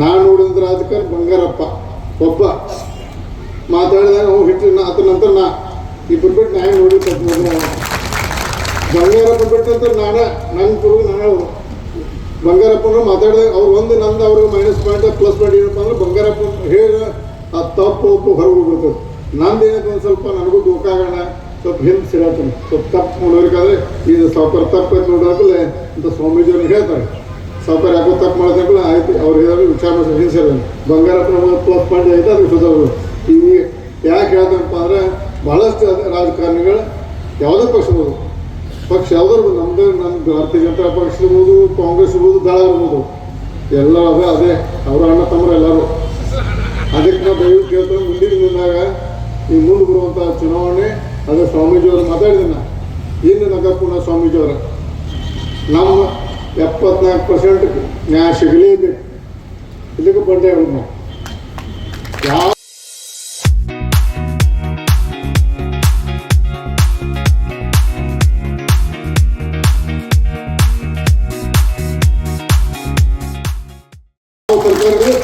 ನಾನು ನೋಡಿದ ರಾಜಕಾರಣ ಬಂಗಾರಪ್ಪ, ಒಬ್ಬ ಮಾತಾಡಿದಾಗ ಅವ್ನು ಹಿಟ್ಟು ಅದ್ರ ನಂತರ ನಾ ಇಬ್ಬರು ಬಿಟ್ಟು ನಾ ನೋಡಿ ಬಂಗಾರಪ್ಪ ಬಿಟ್ಟಂತ ನಾನ ನನ್ನ ಗುರು ನಾನು ಬಂಗಾರಪ್ಪನ ಮಾತಾಡಿದಾಗ ಅವ್ರು ಒಂದು ನಂದು ಅವ್ರಿಗೆ ಮೈನಸ್ ಪಾಯಿಂಟ್ ಪ್ಲಸ್ ಪಾಯಿಂಟ್ ಏನಪ್ಪ ಅಂದ್ರೆ ಬಂಗಾರಪ್ಪ ಹೇಳಿ ಆ ತಪ್ಪು ಒಪ್ಪು ಹೊರಗೆ ಹೋಗ್ಬಿಡ್ತದೆ ನಂದು ಏನಕ್ಕೆ ಒಂದು ಸ್ವಲ್ಪ ನನಗೂ ದುಃಖಾಗೋಣ ಸ್ವಲ್ಪ ಹಿಂದೆ ಸಿಗತ್ತೆ ಸ್ವಲ್ಪ ತಪ್ಪು ನೋಡಬೇಕಾದ್ರೆ ಇದು ಸಾವ್ಕಾರ ತಪ್ಪು ಅಂತ ಅಂತ ಸ್ವಾಮೀಜಿಯವ್ರಿಗೆ ಹೇಳ್ತಾರೆ. ಸಾವ್ಕಾರ ಯಾಕೋ ತಪ್ಪು ಮಾಡೋದಕ್ಕಲ್ಲ ಆಯ್ತು. ಅವ್ರು ಹೇಳಿ ವಿಚಾರ ಮಾಡಿ ಬಂಗಾರ ಪ್ರಮಾಣ ಪ್ಲಸ್ ಪಾಯಿಂಟ್ ಐತೆ ಅದು ಸುಧಾರು ಈಗ ಯಾಕೆ ಹೇಳ್ದಪ್ಪ ಅಂದ್ರೆ ಭಾಳಷ್ಟು ರಾಜಕಾರಣಿಗಳು ಯಾವುದೇ ಪಕ್ಷ ಇರ್ಬೋದು. ಪಕ್ಷ ಯಾವ್ದಾರು ನಮ್ದು ನಮ್ಮ ಭಾರತೀಯ ಜನತಾ ಪಕ್ಷ ಇರ್ಬೋದು, ಕಾಂಗ್ರೆಸ್ ಇರ್ಬೋದು, ದಳ ಇರ್ಬೋದು. ಎಲ್ಲ ಅದೇ ಅದೇ. ಅವ್ರ ಅಣ್ಣ, ತಮ್ಮರು ಎಲ್ಲರೂ. ಅದಕ್ಕೆ ನಾವು ದಯವಿಟ್ಟು ಕೇಳ್ತಾರೆ ಮುಂದಿನ ದಿನದಾಗ ಈ ಮುಂದೆ ಬರುವಂಥ ಚುನಾವಣೆ, ಅದೇ ಸ್ವಾಮೀಜಿಯವರು ಮಾತಾಡಿದ ಇನ್ನು ಸ್ವಾಮೀಜಿ ಸ್ವಾಮೀಜಿಯವರ. ನಮ್ಮ ಎಪ್ಪತ್ನಾಲ್ಕು ಪರ್ಸೆಂಟ್ ನ್ಯಾಯ ಸಿಗಲೇ ಇದೆ. ಇದಕ್ಕೆ ಬಂದೇ ನಾವು ಯಾವ ಸರ್ಕಾರಗಳು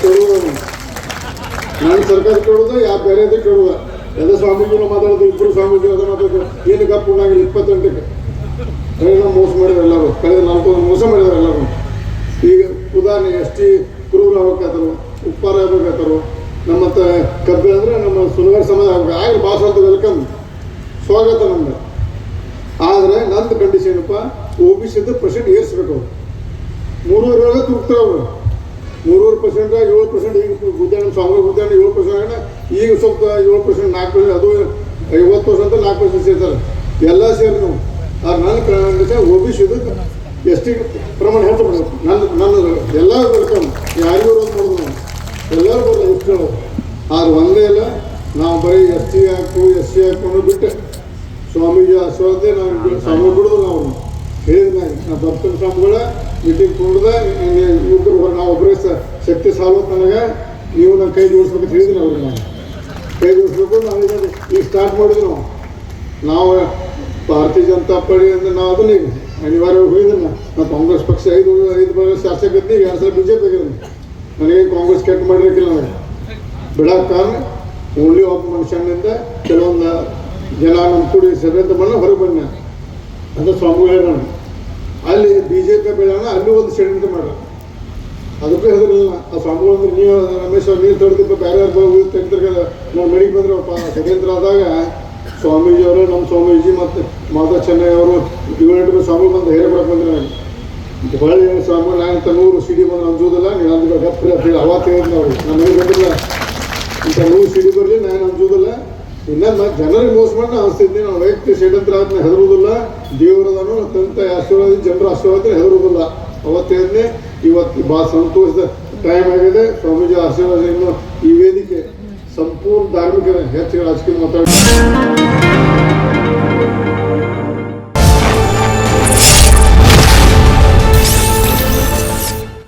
ಸರ್ಕಾರ ಕೇಳುವುದು ಯಾವ ಬೇರೆದು ಕೇಳುವ ಎಲ್ಲ ಸ್ವಾಮೀಜಿನ ಮಾತಾಡೋದು ಇಬ್ಬರು ಸ್ವಾಮೀಜಿ ಅದ ಮಾತಾಡೋದು, ಏನು ಗಪ್ಪು ಇಪ್ಪತ್ತೆಂಟಕ್ಕೆ. ಕಳೆದ ಮೋಸ ಮಾಡಿದ್ರು ಎಲ್ಲರೂ. ಕಳೆದ ನಾಲ್ಕು ಮೋಸ ಮಾಡಿದ್ದಾರೆ ಎಲ್ಲರೂ. ಈಗ ಉದಾಹರಣೆ, ಎಸ್ ಟಿ ಕುರುಬರು ಆಗ್ಬೇಕಾದ್ರು ಉಪ್ಪಾರ ಆಗ್ಬೇಕಾದ್ರು ನಮ್ಮ ಕಬ್ಬೆ ಅಂದರೆ ನಮ್ಮ ಸುನಗರ ಸಮಾಜ ಆಗ್ಬೇಕು. ಆಗಲಿ ಭಾಷೆ ವೆಲ್ಕಮ್ ಸ್ವಾಗತ ನಮ್ಗೆ. ಆದರೆ ನಂದು ಕಂಡೀಷನ್ ಏನಪ್ಪ? ಒ ಬಿ ಸಿದ್ದು ಪರ್ಸೆಂಟ್ ಏರಿಸ್ಬೇಕು ಅವ್ರು. ಮೂರುವರೆ ಒಳಗೆ ತುರ್ತಾರೆ ಅವರು. ಮೂರುವರೆ ಪರ್ಸೆಂಟ್ ಏಳು ಪರ್ಸೆಂಟ್ ಈಗ ಉದ್ಯಾನ, ಸ್ವಾಮಿ ಉದ್ಯಾನ ಏಳು ಪರ್ಸೆಂಟ್ ಈಗ ಸ್ವಲ್ಪ ಏಳು ಪರ್ಸೆಂಟ್ ನಾಲ್ಕು ಪರ್ಸೆಂಟ್ ಅದು ಐವತ್ತು ಪರ್ಸೆಂಟ್ ನಾಲ್ಕು ಪರ್ಸೆಂಟ್ ಸೇರ್ತಾರೆ. ಎಲ್ಲ ಸೇರಿ ನಾವು ಆ ನನ್ನ ಕಾರಣಕ್ಕೆ ಒ ಬಿ ಸಿ ಎಷ್ಟು ಪ್ರಮಾಣ ಹೇಳ್ತಾ ನನ್ನ ನನ್ನ ಎಲ್ಲರೂ ವೆಲ್ಕಮ್ ಯಾರಿಗೂ ಒಂದು ಮಾಡೋದು ನಾವು ಎಲ್ಲರೂ ಬರಲ್ಲ ಎಷ್ಟು ಆದ್ರೆ ಒಂದೇ ಇಲ್ಲ. ನಾವು ಬರೀ ಎಸ್ ಟಿ ಹಾಕು ಎಸ್ ಸಿ ಹಾಕೊಂಡು ಬಿಟ್ಟು. ಸ್ವಾಮೀಜಿ ಆಶೀರ್ವಾದ, ನಾವು ಸ್ವಾಮಿ ಬಿಡೋದು ನಾವು ಹೇಳಿದ ನಾ ಬರ್ತೀನಿ ಸ್ವಾಮಿಗಳ ಮೀಟಿಂಗ್ ಕುಡ್ದ ಇಬ್ಬರು ನಾವು ಒಬ್ಬರೇ ಶಕ್ತಿ ಸಾಲೋದು ನನಗೆ ನೀವು ನನ್ನ ಕೈ ಜೋಡಿಸ್ಬೇಕಂತ ಹೇಳಿದ್ದೀನಿ ಅವ್ರಿಗೆ ನಾನು ಕೈ ಜೋಡಿಸ್ಬೇಕು ನಾವು ಈಗ ಈಗ ಸ್ಟಾರ್ಟ್ ಮಾಡಿದ್ವಿ ನಾವು ನಾವು ಭಾರತೀಯ ಜನತಾ ಪಾರ್ಟಿ ಅಂದರೆ ನಾವು ಅದನ್ನ ಈಗ ಹೋಗಿದ್ರಲ್ಲ? ನಾವು ಕಾಂಗ್ರೆಸ್ ಪಕ್ಷ ಐದು ಐದು ಶಾಸಕ ಇದ್ನಿ ಎರಡು ಸಲ ಬಿ ಜೆ ಪಿ ನನಗೆ ಕಾಂಗ್ರೆಸ್ ಕೆಟ್ಟ ಮಾಡಿರಕ್ಕಿಲ್ಲ ನನಗೆ. ಬಿಡಕ್ಕೆ ಕಾರಣ ಓನ್ಲಿ ಒಬ್ಬ ಮನುಷ್ಯನಿಂದ ಕೆಲವೊಂದು ಜನ ನಮ್ಮ ಕೂಡಿ ಸಭೆಯಿಂದ ಬಂದ ಹೊರಗೆ ಬಂದ. ಅಂತ ಸ್ವಾಮಿಗಳು ಹೇಳೋಣ ಅಲ್ಲಿ ಬಿ ಜೆ ಪಿ ಬೆಳೆಯೋಣ ಅಲ್ಲಿ ಒಂದು ಷಡ್ಯಂತ್ರ ಮಾಡ್ರ ಅದಕ್ಕೆ ಹೆದರಿಲ್ಲ ಆ ಸ್ವಾಮಿಗಳು ಅಂದ್ರೆ ನೀವು, ರಮೇಶ್ ಅವ್ರು ನೀರು ತೊಡೆದಿಪ್ಪ ಬೇರೆ ಯಾರು ನಾವು ಮನೆಗೆ ಬಂದ್ರಪ್ಪ ಷಡ್ಯಂತ್ರ ಆದಾಗ ಸ್ವಾಮೀಜಿ ಅವರು ನಮ್ಮ ಸ್ವಾಮೀಜಿ ಮತ್ತು ಮಾತಾ ಚೆನ್ನೈ ಅವರು ಏಳೆಂಟು ಸ್ವಾಮಿ ಬಂದು ಹೇಳಿ ಬರಕ್ಕೆ ಬಂದ್ರೆ ನನಗೆ ಹೊಳ್ಳಿ ಸ್ವಾಮಿ ನಾನು ತನ್ನೂರು ನೂರು ಸಿಡಿ ಬಂದು ಅಂಜೋದಿಲ್ಲ, ನೀನು ಅಂದ್ರೆ ಗಪ್ಪರಿ ಹೇಳಿ ಹೇಳಿದ್ನ ಅವ್ರು. ನಾನು ಹೇಳಿ ಬಂದಿಲ್ಲ ಇಂಥ ನೂರು ಸಿಡಿ ಬರಲಿ, ನಾನು ಅಂಜೋದಿಲ್ಲ. ಇನ್ನ ಮತ್ತೆ ಜನರಿಗೆ ಮೋಸ ಮಾಡಿ ನಾನು ಅನಿಸ್ತಿದ್ದೀನಿ ನಾವು ವೈಯಕ್ತಿಕ ಷಡ್ಯಂತ್ರ ಆದ್ಮೇಲೆ ಹೆದರುವುದಿಲ್ಲ. ದೇವರದನು ತಂತ ಆಶೀರ್ವಾದ, ಜನರ ಆಶೀರ್ವಾದ ಹೆದರುವುದಿಲ್ಲ. ಅವತ್ತೇನೆ ಇವತ್ತು ಭಾಳ ಸಂತೋಷದ ಟೈಮ್ ಆಗಿದೆ. ಸ್ವಾಮೀಜಿ ಆಶೀರ್ವಾದ ಈ ವೇದಿಕೆ. संपूर्ण दारू घेऊन हेच राजकीय मत